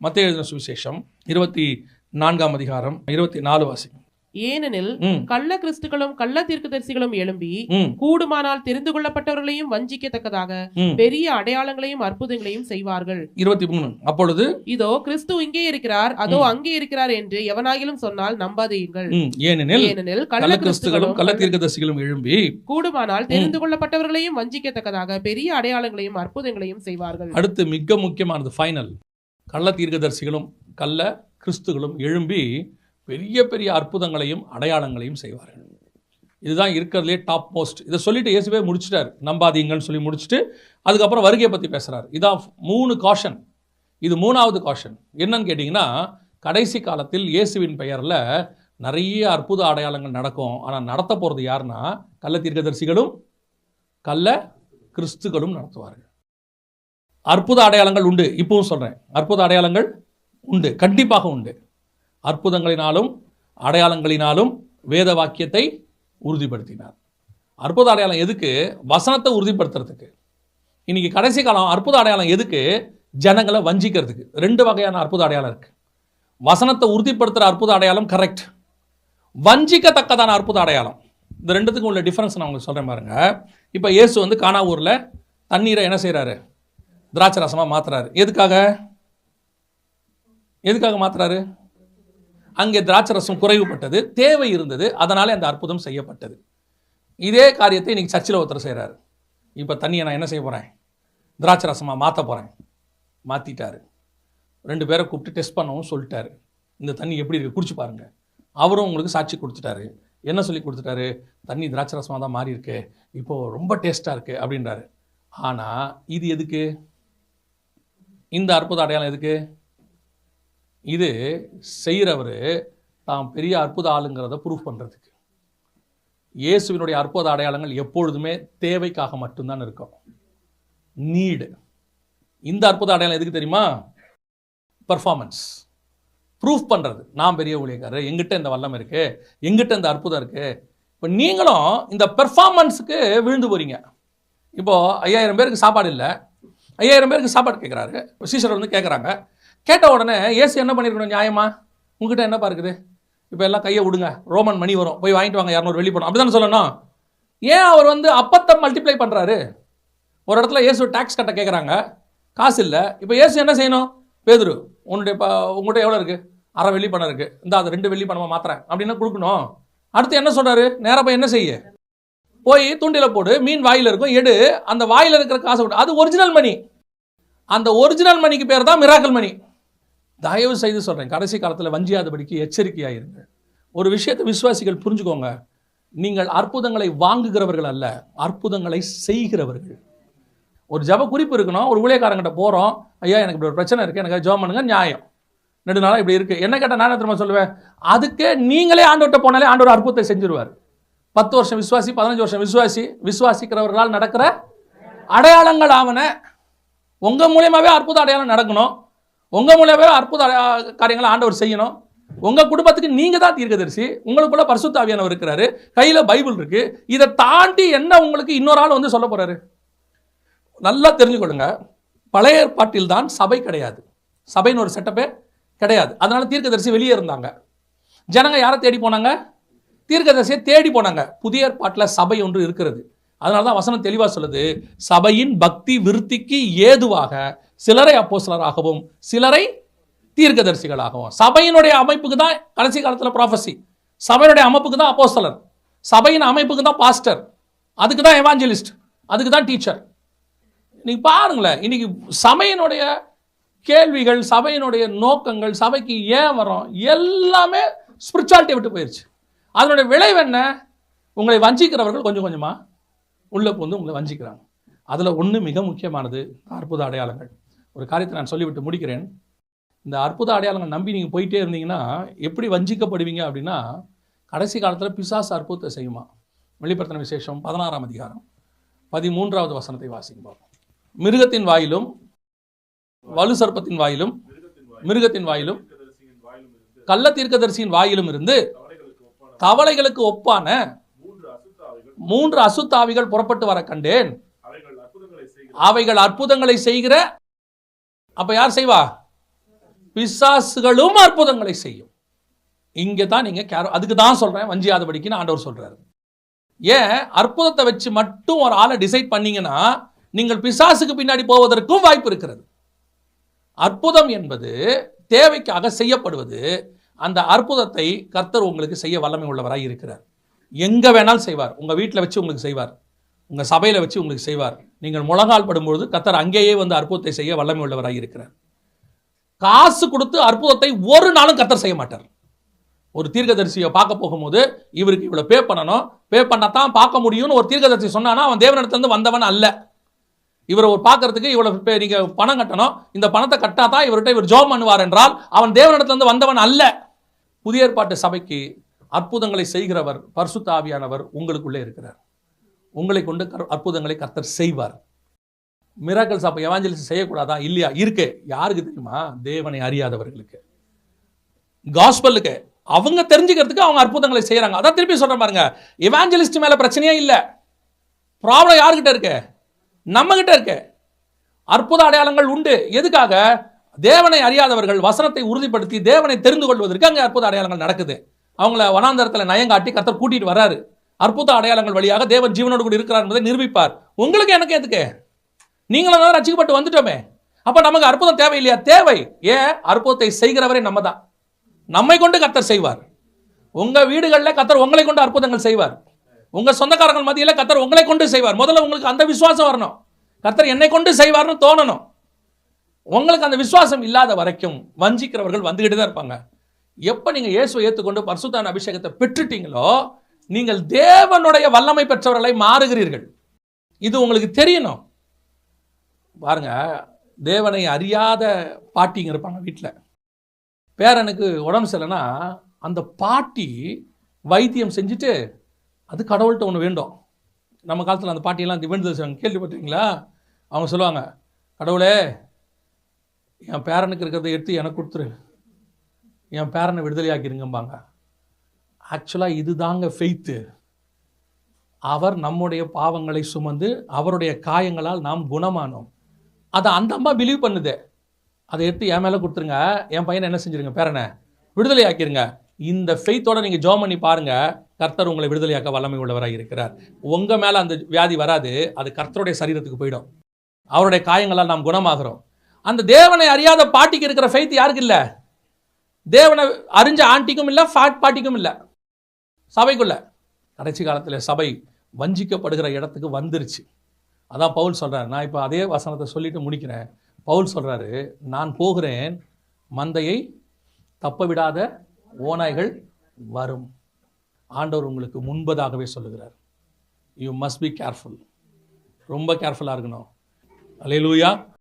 மத்திய எழுதின சுவிசேஷம் இருபத்தி நான்காம் அதிகாரம் இருபத்தி நாலு வாசி. ஏனெனில் கள்ள கிறிஸ்துகளும் கள்ள தீர்க்கதரிசிகளும் எழும்பி கூடுமானால் தெரிந்து கொள்ளப்பட்டவர்களையும் வஞ்சிக்கத்தக்கதாக பெரிய அடையாளங்களையும் அற்புதங்களையும் செய்வார்கள். இருபத்தி மூணு. அப்பொழுது இதோ கிறிஸ்து இங்கே இருக்கிறார் அதோ. அங்கே இருக்கிறார் என்று எவனாகிலும் சொன்னால் நம்பாதீங்கள் ஏனெனில் ஏனெனில் கள்ள கிறிஸ்துகளும் கள்ள தீர்க்கதரிசிகளும் எழும்பி கூடுமானால் தெரிந்து கொள்ளப்பட்டவர்களையும் வஞ்சிக்கத்தக்கதாக பெரிய அடையாளங்களையும் அற்புதங்களையும் செய்வார்கள். அடுத்து மிக முக்கியமானது ஃபைனல் கள்ள தீர்க்கதரிசிகளும் கள்ள கிறிஸ்துகளும் எழும்பி பெரிய பெரிய அற்புதங்களையும் அடையாளங்களையும் செய்வார்கள். இதுதான் இருக்கிறதுலே டாப் மோஸ்ட் இதை சொல்லிட்டு இயேசுவே முடிச்சிட்டார். நம்பாதீங்கன்னு சொல்லி முடிச்சுட்டு அதுக்கப்புறம் வருகையை பற்றி பேசுகிறார் இதான் மூணு காஷன் இது மூணாவது காஷன் என்னன்னு கேட்டிங்கன்னா கடைசி காலத்தில் இயேசுவின் பெயரில் நிறைய அற்புத அடையாளங்கள் நடக்கும். ஆனால் நடத்த போகிறது யாருன்னா கள்ள தீர்க்கதரிசிகளும் கள்ள கிறிஸ்துகளும் நடத்துவார்கள். அற்புத அடையாளங்கள் உண்டு. இப்பவும் சொல்கிறேன் அற்புத அடையாளங்கள் உண்டு. கண்டிப்பாக உண்டு. அற்புதங்களினாலும் அடையாளங்களினாலும் வேத வாக்கியத்தை உறுதிப்படுத்தினார். அற்புத அடையாளம் எதுக்கு? வசனத்தை உறுதிப்படுத்துறதுக்கு. இன்னைக்கு கடைசி காலம் அற்புத அடையாளம் எதுக்கு? ஜனங்களை வஞ்சிக்கிறதுக்கு. ரெண்டு வகையான அற்புத அடையாளம் இருக்குது வசனத்தை உறுதிப்படுத்துகிற அற்புத அடையாளம் கரெக்ட் வஞ்சிக்கத்தக்கதான அற்புத அடையாளம். இந்த ரெண்டுத்துக்கும் உள்ள டிஃப்ரென்ஸ் நான் உங்களுக்கு சொல்கிறேன் பாருங்க. இப்போ இயேசு வந்து கானா ஊரில் தண்ணீரை என்ன செய்கிறாரு திராட்சை ரசமாக மாத்துறாரு. எதுக்காக? எதுக்காக மாத்துறாரு? அங்கே திராட்சை ரசம் குறைவுபட்டது தேவை இருந்தது அதனாலே அந்த அற்புதம் செய்யப்பட்டது. இதே காரியத்தை இன்றைக்கி சர்ச்சில் ஒருத்தர் செய்கிறாரு இப்போ தண்ணியை நான் என்ன செய்ய போகிறேன் திராட்சை ரசமாக மாற்ற போகிறேன் மாற்றிட்டாரு ரெண்டு பேரை கூப்பிட்டு டெஸ்ட் பண்ணவும் சொல்லிட்டாரு. இந்த தண்ணி எப்படி இருக்குது குடிச்சு பாருங்க. அவரும் உங்களுக்கு சாட்சி கொடுத்துட்டாரு. என்ன சொல்லி கொடுத்துட்டாரு? தண்ணி திராட்சை ரசமாக தான் மாறி இருக்கு இப்போது ரொம்ப டேஸ்ட்டாக இருக்குது அப்படின்றாரு. ஆனால் இது எதுக்கு? இந்த அற்புத அடையாளம் எதுக்கு? இது செய்கிறவர் தாம் பெரிய அற்புத ஆளுங்கிறத ப்ரூஃப் பண்ணுறதுக்கு இயேசுவினுடைய அற்புத அடையாளங்கள் எப்பொழுதுமே தேவைக்காக மட்டும்தான் இருக்கும். நீடு இந்த அற்புத அடையாளம் எதுக்கு தெரியுமா? பர்ஃபார்மன்ஸ் ப்ரூஃப் பண்ணுறது நான் பெரிய ஊழியக்காரர் எங்கிட்ட இந்த வல்லம் இருக்குது எங்கிட்ட இந்த அற்புதம் இருக்குது இப்போ நீங்களும் இந்த பெர்ஃபார்மன்ஸுக்கு விழுந்து போகிறீங்க இப்போது ஐயாயிரம் பேருக்கு சாப்பாடு இல்லை ஐயாயிரம் பேருக்கு சாப்பாடு கேட்குறாரு சீசர் வந்து கேட்குறாங்க கேட்ட உடனே ஏசு என்ன பண்ணியிருக்கணும் நியாயமா? உங்ககிட்ட என்னப்பா இருக்குது? இப்போ எல்லாம் கையை விடுங்க. ரோமன் மணி வரும். போய் வாங்கிட்டு வாங்க இரநூறு வெளியே போனோம் அப்படி தானே சொல்லணும்? ஏன் அவர் வந்து அப்பத்தை மல்டிப்ளை பண்ணுறாரு ஒரு இடத்துல ஏசு டேக்ஸ் கட்ட கேட்குறாங்க காசு இல்லை. இப்போ ஏசு என்ன செய்யணும்? பேதுரு உன்னுடைய இப்போ உங்கள்கிட்ட எவ்வளோ இருக்குது அரை வெள்ளி பணம் இருக்குது இந்த அது ரெண்டு வெள்ளி பணமாக மாத்திரேன் அப்படின்னா கொடுக்கணும். அடுத்து என்ன சொல்கிறாரு நேராக போய் என்ன செய்ய? போய் தூண்டில போடு மீன் வாயில் இருக்கும் எடு. அந்த வாயில் இருக்கிற காசை விட்டு அது ஒரிஜினல் மணி அந்த ஒரிஜினல் மணிக்கு பேர் தான் மிராக்கல் மணி தயவு செய்து சொல்கிறேன் கடைசி காலத்தில் வஞ்சியாதபடிக்கு எச்சரிக்கையாக இருங்க ஒரு விஷயத்தை விசுவாசிகள் புரிஞ்சுக்கோங்க. நீங்கள் அற்புதங்களை வாங்குகிறவர்கள் அல்ல அற்புதங்களை செய்கிறவர்கள். ஒரு ஜப குறிப்பு இருக்கணும் ஒரு ஊழியக்காரங்கிட்ட போகிறோம் ஐயா எனக்கு இப்படி ஒரு பிரச்சனை இருக்குது எனக்கு ஜோம் பண்ணுங்க நியாயம். நெடுநாளாக நாளாக இப்படி இருக்குது என்ன கேட்டால் நான் திரும்ப சொல்லுவேன்? அதுக்கே நீங்களே ஆண்டவர்கிட்ட போனாலே ஆண்டவர் அற்புதத்தை செஞ்சிருவார். பத்து வருஷம் விசுவாசி பதினஞ்சு வருஷம் விசுவாசி விசுவாசிக்கிறவர்களால் நடக்கிற அடையாளங்கள் ஆவன. உங்கள் மூலியமாகவே அற்புத அடையாளம் நடக்கணும். உங்கள் மூலியமாகவே அற்புத காரியங்களை ஆண்டவர் செய்யணும். உங்கள் குடும்பத்துக்கு நீங்கள் தான் தீர்க்கதரிசி. உங்களுக்குள்ள பரிசுத்தாவியானவர் இருக்கிறாரு. கையில் பைபிள் இருக்குது இதை தாண்டி என்ன உங்களுக்கு இன்னொரு ஆள் வந்து சொல்ல போகிறாரு நல்லா தெரிஞ்சுக்கொள்ளுங்க. பழைய ஏற்பாட்டில் தான் சபை கிடையாது. சபைன்னு ஒரு செட்டப்பே கிடையாது. அதனால தீர்க்கதரிசி வெளியே இருந்தாங்க. ஜனங்க யாரை தேடி போனாங்க? தீர்க்கதரிசியை தேடி போனாங்க. புதிய ஏற்பாட்டில் சபை ஒன்று இருக்கிறது. அதனால தான் வசனம் தெளிவாக சொல்லுது. சபையின் பக்தி விருத்திக்கு ஏதுவாக சிலரை அப்போசலராகவும் சிலரை தீர்க்கதரிசிகளாகவும். சபையினுடைய அமைப்புக்கு தான் கடைசி காலத்தில் ப்ராஃபஸி சபையினுடைய அமைப்புக்கு தான் அப்போஸ்தலர் சபையின் அமைப்புக்கு தான் பாஸ்டர் அதுக்கு தான் எவாஞ்சலிஸ்ட் அதுக்கு தான் டீச்சர் நீங்கள் பாருங்களேன் இன்னைக்கு சபையினுடைய கேள்விகள் சபையினுடைய நோக்கங்கள் சபைக்கு ஏன் வரோம் எல்லாமே ஸ்பிரிச்சுவாலிட்டியை விட்டு போயிடுச்சு அதனுடைய விளைவு என்ன? உங்களை வஞ்சிக்கிறவர்கள் கொஞ்சம் கொஞ்சமாக உள்ளே புகுந்து உங்களை வஞ்சிக்கிறாங்க. அதில் ஒன்று மிக முக்கியமானது அற்புத அடையாளங்கள். ஒரு காரியத்தை நான் சொல்லிவிட்டு முடிக்கிறேன். இந்த அற்புத அடையாளங்கள் நம்பி நீங்கள் போயிட்டே இருந்தீங்கன்னா எப்படி வஞ்சிக்கப்படுவீங்க அப்படின்னா கடைசி காலத்தில் பிசாஸ் அற்புதத்தை செய்யுமா? வெளிப்படுத்தின விசேஷம் பதினாறாம் அதிகாரம் பதிமூன்றாவது வசனத்தை வாசிக்கும் மிருகத்தின் வாயிலும் வலு சர்ப்பத்தின் வாயிலும் மிருகத்தின் வாயிலும் கள்ள தீர்க்கதரிசியின் வாயிலும் இருந்து தவளைகளுக்கு ஒப்பான மூன்று அசுத்தாவிகள் புறப்பட்டு வர கண்டேன். அவைகள் அற்புதங்களை செய்கிற அப்ப யார் செய்வா? பிசாசுகளும் அற்புதங்களை செய்யும். இங்கே தான் நீங்க கேர் அதுக்கு தான் சொல்றேன் வஞ்சியாதபடிக்குன்னு ஆண்டவர் சொல்றாரு. ஏன்? அற்புதத்தை வச்சு மட்டும் ஒரு ஆளை டிசைட் பண்ணீங்கன்னா நீங்கள் பிசாசுக்கு பின்னாடி போவதற்கும் வாய்ப்பு இருக்கிறது. அற்புதம் என்பது தேவைக்காக செய்யப்படுவது அந்த அற்புதத்தை கர்த்தர் உங்களுக்கு செய்ய வல்லமை உள்ளவராக இருக்கிறார். எங்கே வேணாலும் செய்வார். உங்கள் வீட்டில் வச்சு உங்களுக்கு செய்வார். உங்கள் சபையில் வச்சு உங்களுக்கு செய்வார். நீங்கள் முழங்கால் படும்பொழுது கர்த்தர் அங்கேயே வந்து அற்புதத்தை செய்ய வல்லமை உள்ளவராக இருக்கிறார். காசு கொடுத்து அற்புதத்தை ஒரு நாளும் கர்த்தர் செய்ய மாட்டார். ஒரு தீர்க்கதரிசியை பார்க்க போகும்போது இவருக்கு இவ்வளோ பே பண்ணணும். பே பண்ணாதான் பார்க்க முடியும்னு ஒரு தீர்க்கதரிசி சொன்னானா அவன் தேவனிடத்துலேருந்து வந்தவன் அல்ல. இவரை ஒரு பார்க்கறதுக்கு இவ்வளோ பே- பணம் கட்டணும். இந்த பணத்தை கட்டாதான் இவர்கிட்ட இவர் ஜோம் பண்ணுவார் என்றால் அவன் தேவனிடத்துலேருந்து வந்தவன் அல்ல. புதிய ஏற்பாட்டு சபைக்கு அற்புதங்களை செய்கிறவர் பரிசுத்தாவியானவர் உங்களுக்குள்ளே இருக்கிறார். உங்களை கொண்டு அற்புதங்களை கர்த்தர் செய்வார். மிராக்கல் அப்போ எவாஞ்சலிஸ் செய்யக்கூடாதா? இல்லையா? இருக்கு. யாருக்கு தெரியுமா? தேவனை அறியாதவர்களுக்கு. காஸ்பலுக்கு அவங்க தெரிஞ்சுக்கிறதுக்கு அவங்க அற்புதங்களை செய்கிறாங்க அதான் திருப்பி சொல்கிற பாருங்க. எவாஞ்சலிஸ்ட் மேலே பிரச்சனையே இல்லை. ப்ராப்ளம் யாருக்கிட்ட இருக்கு? நம்ம கிட்ட இருக்கு. அற்புத அடையாளங்கள் உண்டு. எதுக்காக? தேவனை அறியாதவர்கள் வசனத்தை உறுதிப்படுத்தி தேவனை தெரிந்து கொள்வதற்கு அங்கே அற்புத அடையாளங்கள் நடக்குது. அவங்கள வனாந்தரத்தில் நயங்காட்டி கத்தர் கூட்டிட்டு வராரு அற்புத அடையாளங்கள் வழியாக தேவன் ஜீவனோடு கூட இருக்கிறார் என்பதை நிரூபிப்பார். உங்களுக்கு எனக்கு எதுக்கு? நீங்களும் தான் ரசிக்கப்பட்டு வந்துட்டோமே. அப்போ நமக்கு அற்புதம் தேவையில்லையா? தேவை. ஏன்? அற்புதத்தை செய்கிறவரே நம்ம தான் நம்மை கொண்டு கத்தர் செய்வார். உங்கள் வீடுகளில் கத்தர் உங்களை கொண்டு அற்புதங்கள் செய்வார். உங்கள் சொந்தக்காரங்கள் மத்தியில் கத்தர் உங்களை கொண்டு செய்வார். முதல்ல உங்களுக்கு அந்த விசுவாசம் வரணும். கத்தர் என்னை கொண்டு செய்வார்னு தோணணும். உங்களுக்கு அந்த விசுவாசம் இல்லாத வரைக்கும் வஞ்சிக்கிறவர்கள் வந்துக்கிட்டு தான் இருப்பாங்க. எப்போ நீங்கள் இயேசுவை ஏற்றுக்கொண்டு பரிசுத்தான அபிஷேகத்தை பெற்றுட்டீங்களோ நீங்கள் தேவனுடைய வல்லமை பெற்றவர்களை மாறுகிறீர்கள். இது உங்களுக்கு தெரியணும். பாருங்க தேவனை அறியாத பாட்டிங்க இருப்பாங்க வீட்டில் பேரனுக்கு உடம்பு சரியில்லைன்னா அந்த பாட்டி வைத்தியம் செஞ்சுட்டு அது கடவுள்கிட்ட ஒன்று வேண்டும். நம்ம காலத்தில் அந்த பாட்டியெல்லாம் திவெண்டு கேள்விப்பட்டிருக்கீங்களா? அவங்க சொல்லுவாங்க கடவுளே என் பேரனுக்கு இருக்கிறத எடுத்து எனக்கு கொடுத்துரு. என் பேரனை விடுதலையாக்கிருங்கம்பாங்க. ஆக்சுவலாக இதுதாங்க ஃபெய்த்து அவர் நம்முடைய பாவங்களை சுமந்து அவருடைய காயங்களால் நாம் குணமானோம். அதை அந்த அம்மா பிலீவ் பண்ணுது. அதை எடுத்து என் மேலே கொடுத்துருங்க. என் பையனை என்ன செஞ்சுருங்க பேரனை? விடுதலை ஆக்கிருங்க இந்த ஃபெய்த்தோட நீங்கள் ஜோம் பண்ணி பாருங்க. கர்த்தர் உங்களை விடுதலையாக்க வல்லமை உள்ளவராக இருக்கிறார். உங்கள் மேலே அந்த வியாதி வராது. அது கர்த்தருடைய சரீரத்துக்கு போயிடும். அவருடைய காயங்களால் நாம் குணமாகிறோம். அந்த தேவனை அறியாத பாட்டிக்கு இருக்கிற ஃபெய்த் யாருக்கு இல்லை? தேவனை அறிஞ்ச ஆண்டிக்கும் இல்லை ஃபாட் பாட்டிக்கும் இல்லை. சபைக்குள்ள. கடைசி காலத்தில் சபை வஞ்சிக்கப்படுகிற இடத்துக்கு வந்துருச்சு. அதான் பவுல் சொல்கிறார் நான் இப்போ அதே வசனத்தை சொல்லிட்டு முடிக்கிறேன். பவுல் சொல்கிறாரு நான் போகிறேன் மந்தையை தப்ப விடாத ஓநாய்கள் வரும். ஆண்டவர் உங்களுக்கு முன்பதாகவே சொல்லுகிறார். யூ மஸ்ட் பி கேர்ஃபுல் ரொம்ப கேர்ஃபுல்லாக இருக்கணும். அலையலூயா